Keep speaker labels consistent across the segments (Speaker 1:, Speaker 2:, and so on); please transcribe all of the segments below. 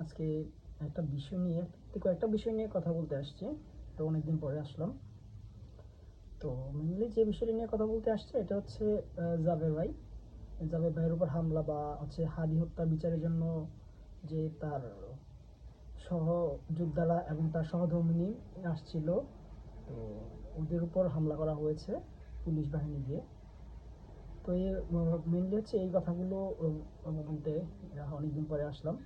Speaker 1: আজকে একটা বিষয় নিয়ে কয়েকটা বিষয় নিয়ে কথা বলতে আসছি, তো অনেকদিন পরে আসলাম। তো মেনলি যে বিষয়টা নিয়ে কথা বলতে আসছে, এটা হচ্ছে জাবের ভাই। জাবের ভাইয়ের উপর হামলা বা হচ্ছে হাদি হত্যা বিচারের জন্য যে তার সহযোদ্ধারা এবং তার সহধর্মিনী আসছিল, তো ওদের উপর হামলা করা হয়েছে পুলিশ বাহিনী দিয়ে। তো এই মেনলি হচ্ছে এই কথাগুলো বলতে অনেকদিন পরে আসলাম।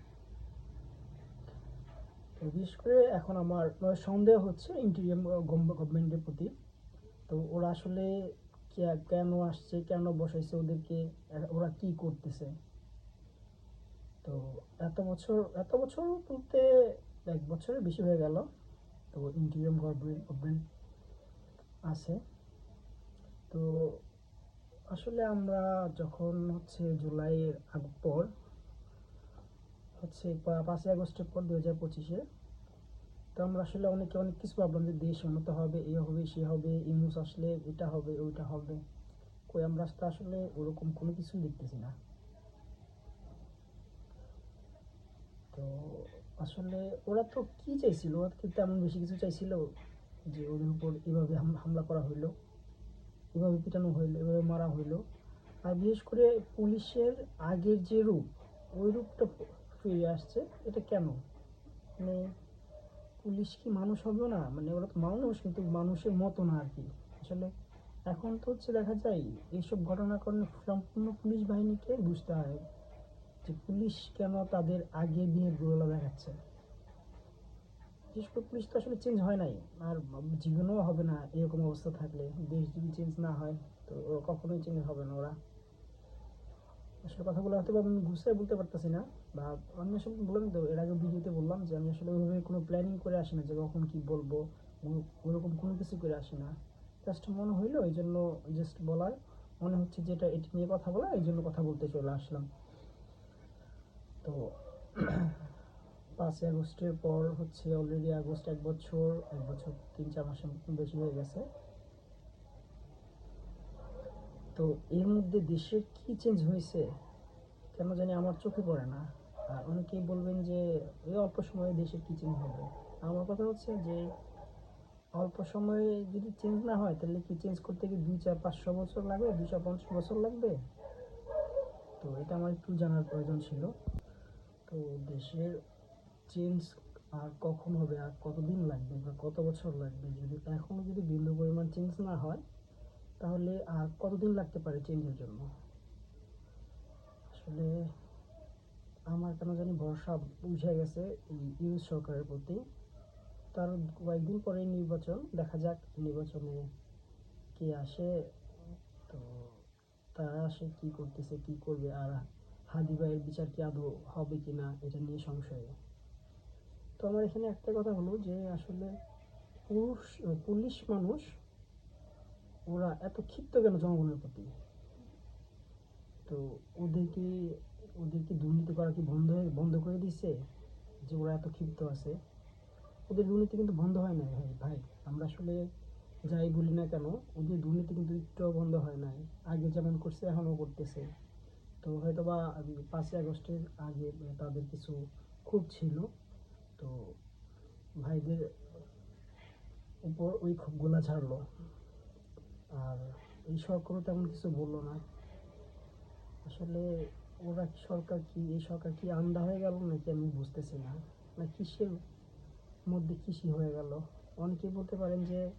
Speaker 1: বিশেষ করে এখন আমার সন্দেহ হচ্ছে ইন্টেরিয়াম গভর্নমেন্টের প্রতি। তো ওরা আসলে কেন আসছে, কেন বসাইছে ওদেরকে ওরা কি করতেছে? তো এত বছর এত বছর বলতে এক বছরের বেশি হয়ে গেল, তো ইন্টেরিয়াম গভর্নমেন্ট আছে। তো আসলে আমরা যখন হচ্ছে জুলাইয়ের আগ পর হচ্ছে পাঁচই আগস্টের পর দু হাজার পঁচিশে। তো আমরা আসলে অনেকে অনেক কিছু ভাবলাম যে দেশ উন্নত হবে, এ হবে, সে হবে, ইউনুস আসলে এটা হবে, ওইটা হবে। কই আমরা তো আসলে ওরকম কোনো কিছুই দেখতেছি না। তো আসলে ওরা তো কি চাইছিল? ওরা কি তেমন বেশি কিছু চাইছিল যে ওদের উপর এভাবে হাম- হামলা করা হইল, এভাবে পিটানো হইল, এভাবে মারা হইল। আর বিশেষ করে পুলিশের আগের যে রূপ, ওই রূপটা ফিরে আসছে, এটা কেন? মানে পুলিশ কি মানুষ হবে না? মানে ওরা তো মানুষ, কিন্তু মানুষের মতো না আর কি। আসলে এখন তো হচ্ছে দেখা যায়, এইসব ঘটনার কারণে সম্পূর্ণ পুলিশ বাহিনীকে বুঝতে হয় যে পুলিশ কেন তাদের আগে বিহেভগুলো দেখাচ্ছে। বিশেষ করে পুলিশ তো আসলে চেঞ্জ হয় নাই, আর জীবনেও হবে না এরকম অবস্থা থাকলে। দেশ যদি চেঞ্জ না হয়, তো কখনোই চেঞ্জ হবে না ওরা। আসলে কথাগুলো হয়তো আমি গুছিয়ে বলতে পারতেছি না। বা আমি আসলে বললাম তো, এর আগে ভিডিওতে বললাম যে আমি আসলে ওইভাবে কোনো প্ল্যানিং করে আসি না যে কখন কি বলব ওরকম কোনো কিছু করে আসি না। জাস্ট মনে হইল এই জন্য জাস্ট বলার। মনে হচ্ছে যেটা এটি নিয়ে কথা বলা, এই জন্য কথা বলতে চলে আসলাম। তো পাঁচই আগস্টের পর হচ্ছে অলরেডি আগস্ট এক বছর এক বছর তিন চার মাসের বেশি হয়ে গেছে। তো এর মধ্যে দেশের কি চেঞ্জ হয়েছে? কেন জানি আমার চোখে পড়ে না। অনেকেই বলবেন যে এই অল্প সময়ে দেশের কি চেঞ্জ হবে? আমার কথা হচ্ছে যে, অল্প সময়ে যদি চেঞ্জ না হয়, তাহলে কি চেঞ্জ করতে কি দুই, চার, পাঁচশো বছর লাগবে দুইশো পঞ্চাশ বছর লাগবে? তো এটা আমার একটু জানার প্রয়োজন ছিল। তো দেশের চেঞ্জ আর কখন হবে, আর কতদিন লাগবে, বা কত বছর লাগবে, যদি এখনও যদি বিন্দু পরিমাণ চেঞ্জ না হয়, তাহলে আর কতদিন লাগতে পারে চেঞ্জের জন্য? আসলে আমার কেন জানি ভরসা বুঝে গেছে ইউএস সরকারের প্রতি। তার কয়েকদিন পরে নির্বাচন, দেখা যাক নির্বাচনে কে আসে। তো তারা আসে কি করতেছে, কি করবে, আর হাদি ভাইয়ের বিচার কি আদৌ হবে কি না এটা নিয়ে সংশয়। তো আমার এখানে একটা কথা হলো যে, আসলে পুরুষ, পুলিশ মানুষ, ওরা এত ক্ষিপ্ত কেন জনগণের প্রতি? তো ওদের কি ওদের কি দুর্নীতি করা কি বন্ধ হয়ে, বন্ধ করে দিছে? যে ওরা এত ক্ষিপ্ত আছে। ওদের দুর্নীতি কিন্তু বন্ধ হয় না ভাই ভাই। আমরা আসলে যাই বলি না কেন, ওদের দুর্নীতি কিন্তু একটুও বন্ধ হয় নাই। আগে যেমন করছে, এখনও করতেছে। তো হয়তো বা পাঁচই আগস্টের আগে তাদের কিছু খুব ছিল। তো ভাইদের উপর ওই ক্ষোভগুলা ছাড়লো আর এই সরকারও তেমন কিছু বলল না। আসলে ওরা সরকার কি, এই সরকার কি আন্দা হয়ে গেল নাকি আমি বুঝতেছি না। না, কিসের মধ্যে কৃষি হয়ে গেল? অনেকেই বলতে পারেন যে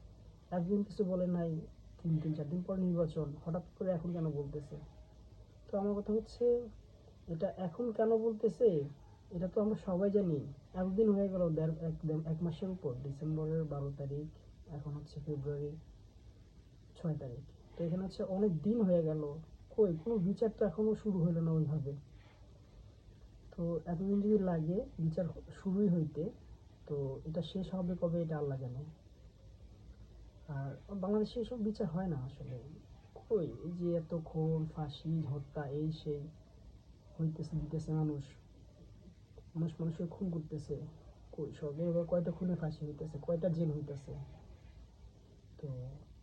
Speaker 1: একদিন কিছু বলে নাই, তিন তিন, চার দিন পর নির্বাচন, হঠাৎ করে এখন কেন বলতেছে? তো আমার কথা হচ্ছে, এটা এখন কেন বলতেছে? এটা তো আমরা সবাই জানি। একদিন হয়ে গেল দেড়, এক এক মাসের উপর, ডিসেম্বরের বারো তারিখ, এখন হচ্ছে ফেব্রুয়ারি ছয় তারিখ। তো এখানে হচ্ছে অনেক দিন হয়ে গেল। কই? কোনো বিচার তো এখনও শুরু হলো না ওইভাবে। তো এতদিন যদি লাগে বিচার শুরুই হইতে, তো এটা শেষ হবে কবে এটা আল্লাহ জানে আর বাংলাদেশে এসব বিচার হয় না আসলে। কই? এই যে এত খুন, ফাঁসি, হত্যা, এই সেই হইতেছে, দিতেছে মানুষ। মানুষ মানুষকে খুন করতেছে। কই সরকার এবার কয়টা খুনে ফাঁসি হইতেছে, কয়টা জেল হইতেছে? তো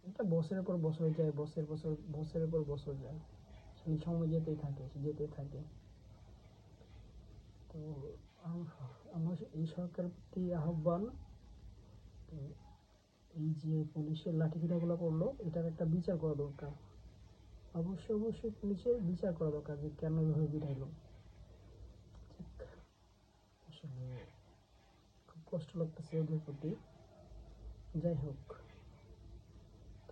Speaker 1: এটা বছরের পর বছর যায়, বছরের বছর, বছরের পর বছর যায়। সেই সময় যেতেই থাকে যেতেই থাকে তো আম- এই সরকারের প্রতি আহ্বান এই যে পুলিশের লাঠিপিটাগুলো করল এটার একটা বিচার করা দরকার। অবশ্যই অবশ্যই পুলিশের বিচার করা দরকার যে কেন এভাবে পিটাইলো ঠিক আসলে খুব কষ্ট লাগতেছে ওদের প্রতি। যাই হোক।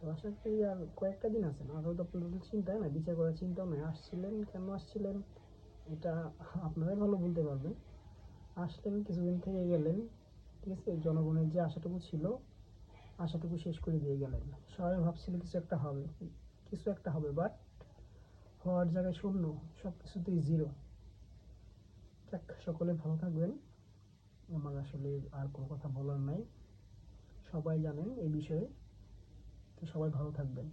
Speaker 1: আশা করি আর কয়েকটা দিন আছে না? আরও তো আপনাদের চিন্তায় না? বিচার করার চিন্তাও নেই আসছিলেন কেন আসছিলেন? এটা আপনারাই ভালো বলতে পারবেন। আসলেন, কিছুদিন থেকে গেলেন, ঠিক আছে? জনগণের যে আশাটুকু ছিল, আশাটুকু শেষ করে দিয়ে গেলেন। সবাই ভাবছিল কিছু একটা হবে, কিছু একটা হবে বাট হওয়ার জায়গায় শূন্য সব কিছুতেই জিরো যাক, সকলে ভালো থাকবেন। আমার আসলে আর কোনো কথা বলার নাই। সবাই জানেন এই বিষয়ে। তো সবাই ভালো থাকবেন।